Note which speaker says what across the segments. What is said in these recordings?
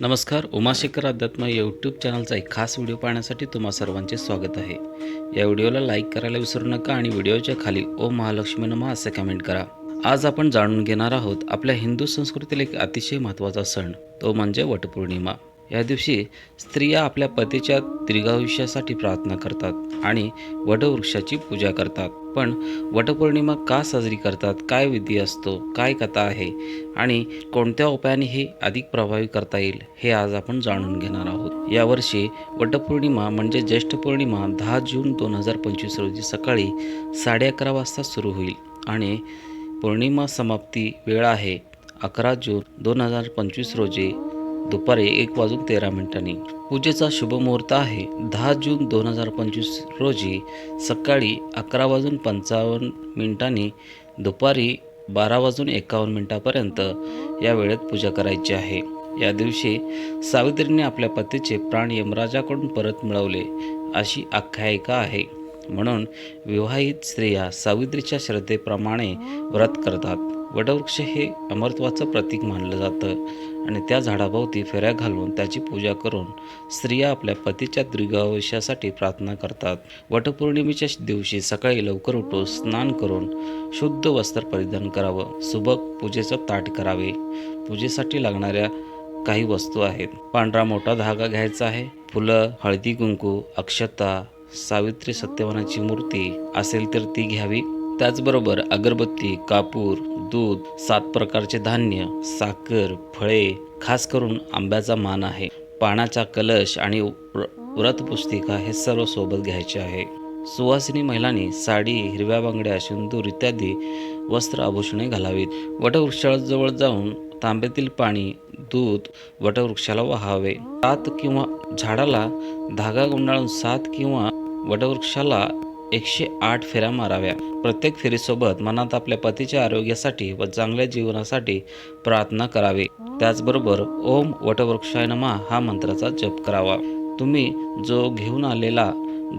Speaker 1: नमस्कार उमाशेखर अध्यात्म यूट्यूब चॅनलचा एक खास व्हिडिओ पाहण्यासाठी तुम्हा सर्वांचे स्वागत आहे. या व्हिडिओला लाईक करायला विसरू नका आणि व्हिडिओच्या खाली ओ महालक्ष्मी नमः असे कमेंट करा. आज आपण जाणून घेणार आहोत आपल्या हिंदू संस्कृतीतील एक अतिशय महत्त्वाचा सण तो म्हणजे वटपौर्णिमा. या दिवशी स्त्रिया आपल्या पतीच्या दीर्घायुष्यासाठी प्रार्थना करतात आणि वटवृक्षाची पूजा करतात. पण वटपौर्णिमा का साजरी करतात? काय विधी असतो? काय कथा आहे? आणि कोणत्या उपायाने हे अधिक प्रभावी करता येईल हे आज आपण जाणून घेणार आहोत. यावर्षी वटपौर्णिमा म्हणजे ज्येष्ठ पौर्णिमा दहा जून दोन हजार पंचवीस रोजी सकाळी साडे अकरा वाजता सुरू होईल आणि पौर्णिमा समाप्ती वेळ आहे अकरा जून दोन हजार पंचवीस रोजी दुपारी एक वाजून तेरा मिनिटांनी. पूजेचा शुभ मुहूर्त आहे. दहा जून दोन हजार पंचवीस रोजी सकाळी अकरा वाजून पंचावन्न मिनिटांनी दुपारी बारा वाजून एकावन्न मिनिटापर्यंत या वेळेत पूजा करायची आहे. या दिवशी सावित्रीने आपल्या पतीचे प्राण यमराजाकडून परत मिळवले अशी आख्यायिका आहे. म्हणून विवाहित स्त्रिया सावित्रीच्या श्रद्धेप्रमाणे व्रत करतात. वटवृक्ष हे अमरत्वाचं प्रतीक मानलं जातं. आणि त्या झाडाभोवती फेऱ्या घालून त्याची पूजा करून स्त्रिया आपल्या पतीच्या दीर्घायुष्यासाठी प्रार्थना करतात. वटपौर्णिमेच्या दिवशी सकाळी लवकर उठून स्नान करून शुद्ध वस्त्र परिधान करावं. सुबक पूजेचं ताट करावे. पूजेसाठी लागणाऱ्या काही वस्तू आहेत. पांढरा मोठा धागा घ्यायचा आहे. फुलं हळदी कुंकू अक्षता सावित्री सत्यवानाची मूर्ती असेल तर ती घ्यावी. त्याचबरोबर अगरबत्ती कापूर दूध सात प्रकारचे धान्य साखर फळे खास करून आंब्याचा मान आहे. पाण्याचा कलश आणि व्रतपुस्तिका हे सर्व सोबत घ्यायचे आहे. सुवासिनी महिलांनी साडी हिरव्या बांगड्या सिंदूर इत्यादी वस्त्र आभूषणे घालावीत. वटवृक्षाजवळ जाऊन तांब्यातील पाणी दूध वटवृक्षाला वहावे. सात किंवा झाडाला धागा गुंडाळून सात किंवा वटवृक्षाला एकशे आठ फेऱ्या माराव्या. प्रत्येक फेरीसोबत मनात आपल्या पतीच्या आरोग्यासाठी व चांगल्या जीवनासाठी प्रार्थना करावी. त्याचबरोबर ओम वटवृक्षाय नमा हा मंत्राचा जप करावा. तुम्ही जो घेऊन आलेला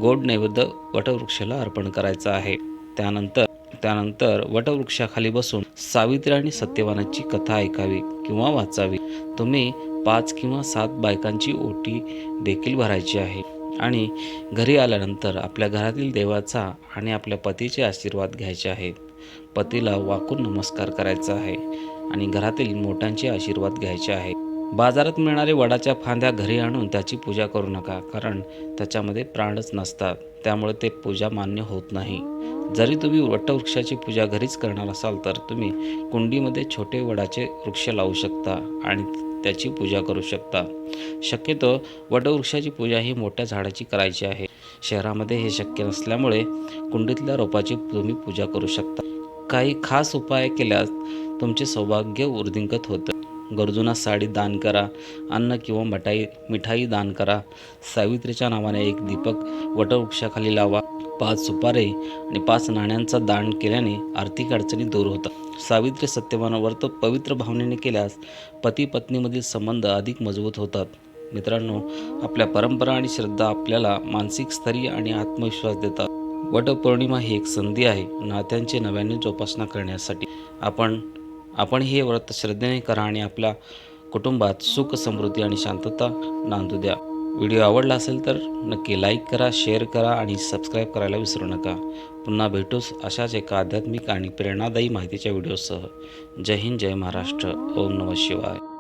Speaker 1: गोड नैवेद्य वटवृक्षाला अर्पण करायचा आहे त्यानंतर त्यानंतर वटवृक्षाखाली बसून सावित्री आणि सत्यवानाची कथा ऐकावी किंवा वाचावी. तुम्ही पाच किंवा सात बायकांची ओटी देखील भरायची आहे. आणि घरी आल्यानंतर आपल्या घरातील देवाचा आणि आपल्या पतीचे आशीर्वाद घ्यायचे आहेत. पतीला वाकून नमस्कार करायचा आहे आणि घरातील मोठ्यांचे आशीर्वाद घ्यायचे आहे. बाजारात मिळणारे वडाच्या फांद्या घरी आणून त्याची पूजा करू नका कारण त्याच्यामध्ये प्राणच नसतात. त्यामुळे ते पूजा मान्य होत नाही. जरी तुम्ही वटवृक्षाची पूजा घरीच करणार असाल तर तुम्ही कुंडीमध्ये छोटे वडाचे वृक्ष लावू शकता आणि त्याची पूजा करू शकता. शक्यतो वटवृक्षाची पूजा ही मोठ्या झाडाची करायची आहे. शहरामध्ये हे शक्य नसल्यामुळे कुंडीतल्या रोपाची तुम्ही पूजा करू शकता. काही खास उपाय केल्यास तुमचे सौभाग्य वृद्धिंगत होतं. गरजूंना साडी दान करा अन्न किंवा मठाई मिठाई दान करा. सावित्रीच्या नावाने एक दीपक वटवृक्षाखाली लावा. पाच सुपारे आणि पाच नाण्यांचा दान केल्याने आर्थिक अडचणी दूर होतात. सावित्री सत्यवान व्रत पवित्र भावनेने केल्यास पती पत्नीमधील संबंध अधिक मजबूत होतात. मित्रांनो आपल्या परंपरा आणि श्रद्धा आपल्याला मानसिक स्थैर्य आणि आत्मविश्वास देतात. वटपौर्णिमा ही एक संधी आहे नात्यांची नव्याने जोपासना करण्यासाठी. आपण आपण हे व्रत श्रद्धेने करा आणि आपल्या कुटुंबात सुख समृद्धी आणि शांतता नांदू द्या. व्हिडिओ आवडला असेल तर नक्की लाईक करा शेअर करा आणि सबस्क्राईब करायला विसरू नका. पुन्हा भेटूस अशाच एका आध्यात्मिक आणि प्रेरणादायी माहितीच्या व्हिडिओसह. जय हिंद जय महाराष्ट्र. ओम नमः शिवाय.